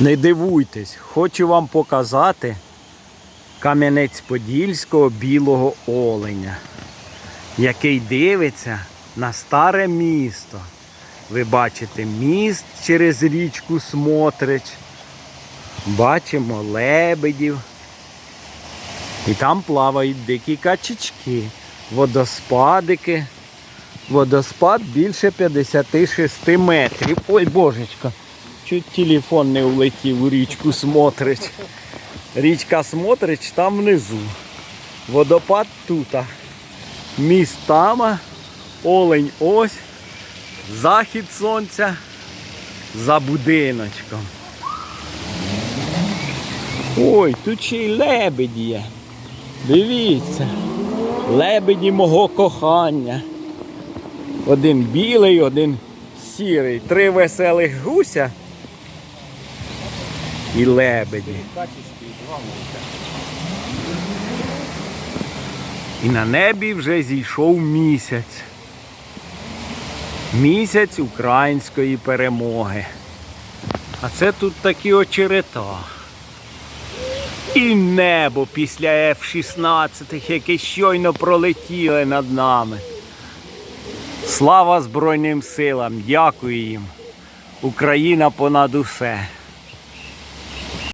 Не дивуйтесь, хочу вам показати Кам'янець-Подільського білого оленя, який дивиться на старе місто. Ви бачите міст через річку Смотрич. Бачимо лебедів. І там плавають дикі качечки, водоспадики. Водоспад більше 56 метрів. Ой, божечко, чуть телефон не улетів у річку Смотрич. Річка Смотрич там внизу. Водопад тут. Міст там, олень ось, захід сонця за будиночком. Ой, тут ще й лебеді є. Дивіться. Лебеді мого кохання. Один білий, один сірий. Три веселих гуся і лебеді. І на небі вже зійшов місяць. Місяць української перемоги. А це тут такі очерета. І небо після F-16, які щойно пролетіли над нами. Слава Збройним силам! Дякую їм! Україна понад усе!